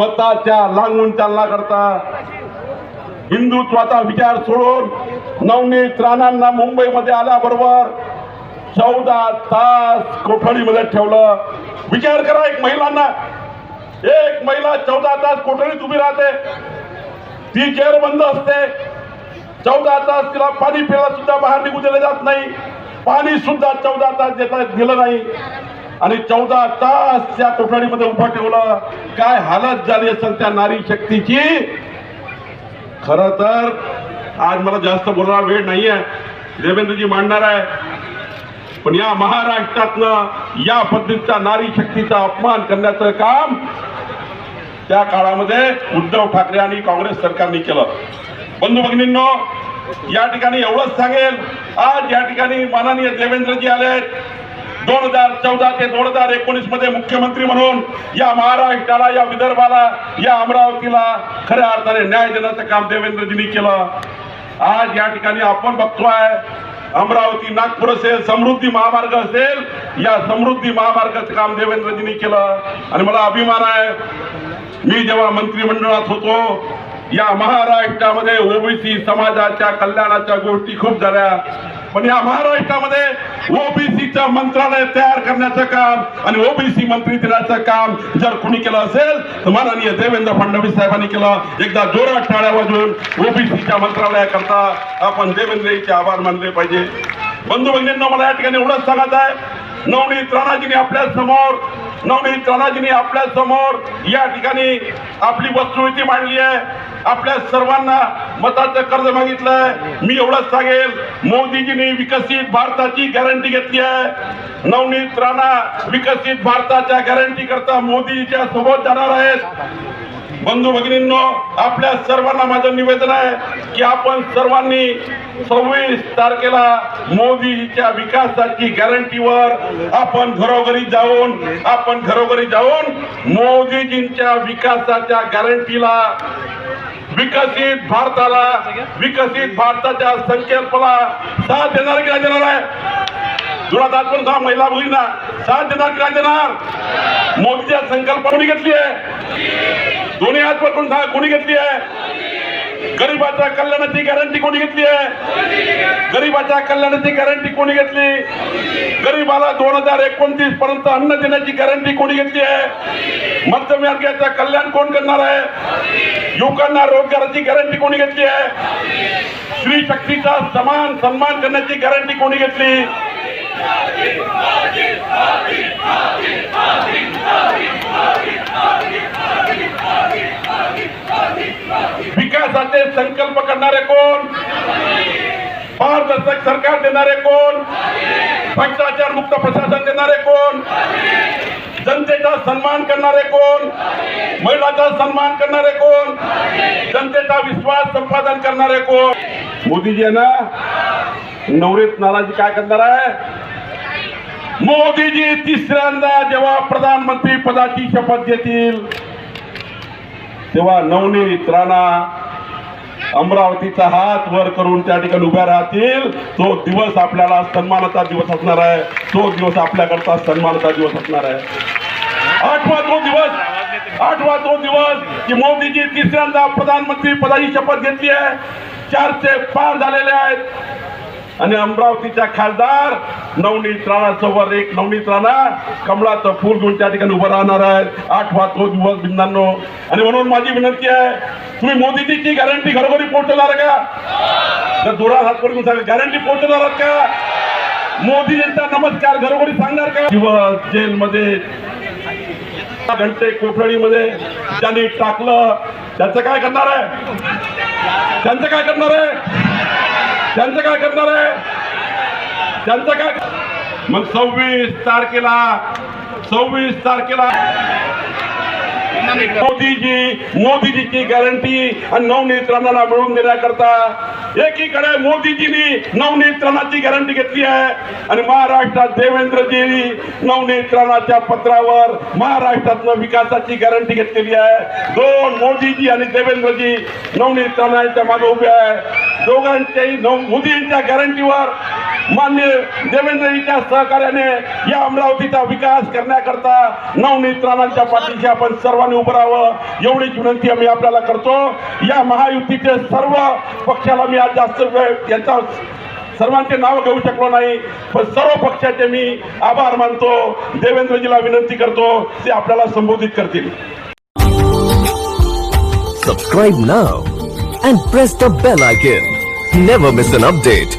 मताच्या लागून चालना करता. हिंदुत्वाचा विचार सोडून नवनीत राणांना मुंबईमध्ये आल्याबरोबर चौदा तास कोठडीमध्ये ठेवलं. विचार करा एक महिलांना. एक महिला चौदा तास कोठडीत उभी राहते. ती जेर बंद असते. चौदा तास तिला पाणी पिला सुद्धा बाहेर निघू दिलं जात नाही. पाणी सुद्धा चौदा तास देता दिलं नाही. आणि चौदा तास त्या कोठडीमध्ये उभं ठेवलं. काय हालत झाली असेल त्या नारी शक्तीची? खर तर आज मला जास्त बोलणार वेळ नाहीये. देवेंद्रजी मांडणार आहे. पण या महाराष्ट्रातनं या पद्धतीचा नारी शक्तीचा अपमान करण्याचं काम त्या काळामध्ये उद्धव ठाकरे आणि काँग्रेस सरकारने केलं. बंधू भगिनींनो या ठिकाणी एवढंच सांगेल आज या ठिकाणी माननीय देवेंद्रजी आले दोन हजार चौदा ते दोन हजार एकोणीसमध्ये मुख्यमंत्री म्हणून या महाराष्ट्राला या विदर्भाला या अमरावतीला खऱ्या अर्थाने न्याय देण्याचं काम देवेंद्रजींनी केलं. आज या ठिकाणी आपण बघतोय अमरावती नागपूर असेल समृद्धी महामार्ग असेल या समृद्धी महामार्गाचं काम देवेंद्रजींनी केलं. आणि मला अभिमान आहे मी जेव्हा मंत्रिमंडळात होतो या महाराष्ट्रामध्ये ओबीसी समाजाच्या कल्याणाच्या गोष्टी खूप झाल्या. पण या महाराष्ट्रामध्ये ओबीसीचं मंत्रालय तयार करण्याचं काम आणि ओबीसी मंत्री देण्याचं काम जर कुणी केलं असेल तर माननीय देवेंद्र फडणवीस साहेबांनी केलं. एकदा जोरात टाळ्या वाजवून ओबीसीच्या मंत्रालयाकरता आपण देवेंद्रचे आभार मानले पाहिजे. बंधू भगिनींना मला या ठिकाणी एवढंच सांगत आहे. नवनीत राणाजीने आपल्यासमोर नवनीत राणाजीने आपल्यासमोर या ठिकाणी आपली वस्तुस्थिती मांडली आहे. आपल्या सर्वांना मताचं कर्ज मागितलंय. मी एवढंच सांगेल मोदीजींनी विकसित भारताची गॅरंटी घेतली आहे. नवनीत राणा विकसित भारताच्या गॅरंटी करता मोदीच्या सोबत जाणार आहेत. बंधू भगिनींनो आपल्या सर्वांना माझं निवेदन आहे की आपण सर्वांनी सव्वीस तारखेला मोदीच्या विकासाची गॅरंटीवर आपण घरोघरी जाऊन आपण घरोघरी जाऊन मोदीजींच्या विकासाच्या गॅरंटीला विकसित भारताला विकसित भारताच्या संकल्पना साथ देणार की नाही देणार आहे? तुला दाखवून सांग महिला मुलींना. साथ देणार की नाही देणार? मोदीच्या संकल्पना कोणी घेतली आहे. दोन्ही हात पकडून सांग कोणी घेतली आहे गरीबाच्या कल्याणाची गॅरंटी कोणी घेतली आहे गरीबाच्या कल्याणाची गॅरंटी कोणी घेतली गरीबाला दोन हज़ार एकोणतीस पर्यंत अन्न देण्याची गॅरंटी कोणी घेतली आहे मध्यमवर्गीयाचं कल्याण कोण करणार आहे युवकांना रोजगाराची गॅरंटी कोणी घेतली आहे स्त्री शक्तीचा समान सन्मान करण्याची गॅरंटी कोणी घेतली संकल्प करणारे कोण? पारदर्शक सरकार देणारे कोण? भ्रष्टाचार मुक्त प्रशासन देणारे कोण? जनतेचा सन्मान करणारे कोण? महिलाचा सन्मान करणारे कोण? जनतेचा विश्वास संपादन करणारे कोण? मोदीजी आहे ना नवरीत नाराजी काय करणार आहे? मोदीजी तिसऱ्यांदा जेव्हा प्रधानमंत्री पदाची शपथ घेतील तेव्हा नवनीत राणा अमरावतीचा हात वर करून त्या ठिकाणी उभ्या राहतील. तो दिवस आपल्याला सन्मानाचा दिवस असणार आहे. तो दिवस आपल्याकरता सन्मानाचा दिवस असणार आहे. आठवा तो दिवस आठवा तो दिवस की मोदीजी तिसऱ्यांदा प्रधानमंत्री पदाची शपथ घेतली आहे. चारशे पार झालेले आहेत. आणि अमरावतीच्या खासदार नवनीत राणा सोबत एक नवनीत राणा कमळाचं फूल घेऊन त्या ठिकाणी उभं राहणार आहेत आठवा तो दिवस बिंदांनो आणि म्हणून माझी विनंती आहे तुम्ही मोदीजीची गॅरंटी घरोघरी पोहोचवणार का? तर दुरा हात करून सांगा गॅरंटी पोहोचवणार आहात का? मोदीजींचा नमस्कार घरोघरी सांगणार का? दिवस जेलमध्ये घंटे कोठडीमध्ये त्यांनी टाकलं त्याचं काय करणार आहे? त्यांचं काय करणार आहे? काय करणार आहे? त्यांचं काय मग सव्वीस तारखेला सव्वीस तारखेला मोदीजी मोदीजीची गॅरंटी आणि नवनीत मिळवून देण्याकरता एकीकडे मोदीजींनी नवनीत गॅरंटी घेतली आहे आणि महाराष्ट्रात देवेंद्रजी नवनीत पत्रावर महाराष्ट्रातनं विकासाची गॅरंटी घेतलेली आहे. दोन मोदीजी आणि देवेंद्रजी नवनीत मागे उभे आहे. दोघांच्याही नव मोदींच्या गॅरंटीवर मान्य देवेंद्रजीच्या सहकार्याने या अमरावतीचा विकास करण्याकरता नवनीत राणांच्या पाठीशी आपण सर्वांनी उभं राहावं एवढीच विनंती आम्ही आपल्याला करतो. या महायुतीचे सर्व पक्षाला मी आज जास्त वेळ सर्वांचे नाव घेऊ शकलो नाही पण सर्व पक्षाचे मी आभार मानतो. देवेंद्रजीला विनंती करतो ते आपल्याला संबोधित करतील. Subscribe now and press the bell icon never miss an update